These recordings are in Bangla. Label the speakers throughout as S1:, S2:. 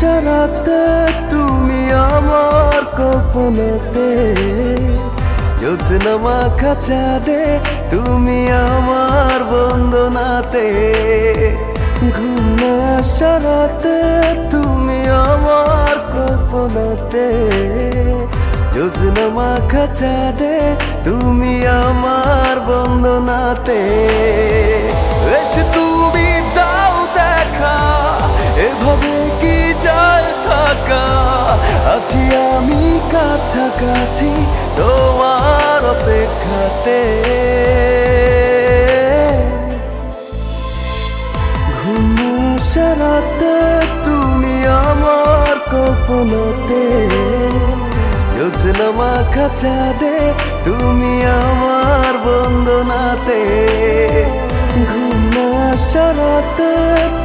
S1: সারাতে তুমি আমার কল্পনাতে। জোৎস্না মাখা দে, তুমি আমার বন্দনাতে। ঘুম না সারাতে তুমি আমার কল্পনাতে। জোৎস্না মাখা দে, তুমি আমার বন্দনাতে। এসে তুমি আছি আমি কাছাকাছি তোমার অপেক্ষাতে। ঘুমাসারাতে তুমি আমার কল্পনাতে। জোৎস্না মাখা চাঁদে তুমি আমার বন্দনাতে। ঘুমাসারাতে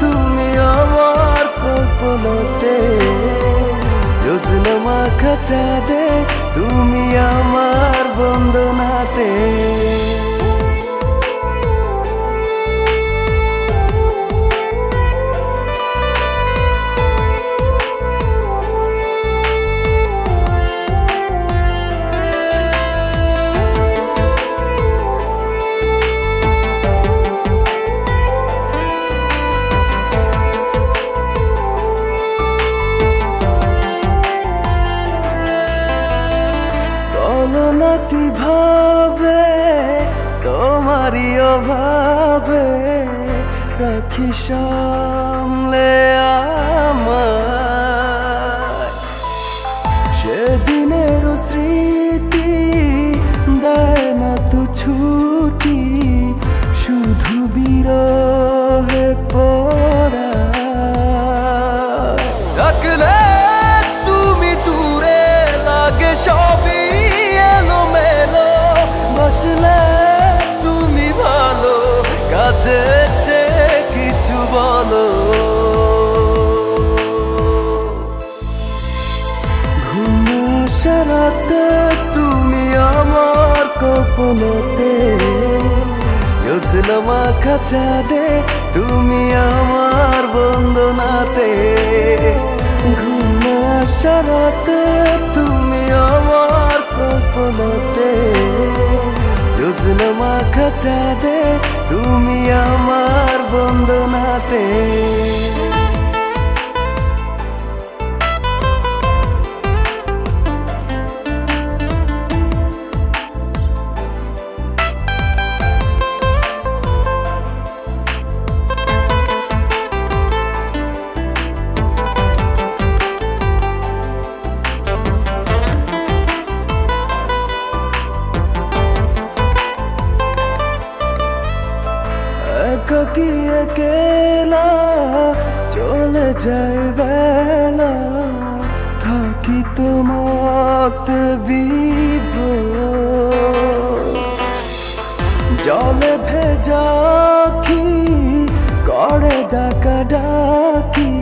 S1: তুমি আমার কল্পনাতে। জোৎস্না মাখা দে তুমি আমার বন্দনাতে। অভাবে রাখি সামলে আমার সেদিনের স্মৃতি দেয় না তো ছুটি শুধু বিরহে পড়া জোৎস্না মাখা চাঁদে, তুমি আমার বন্দনাতে। ঘুমাসারাতে তুমি আমার কল্পনাতে। জোৎস্না মাখা চাঁদে, তুমি আমার বন্দনাতে। একাকি একেলা চলে যায় বেলা? থাকি তোমাতে বিভ জলে ভেজাকি করে ডাকা ডাকি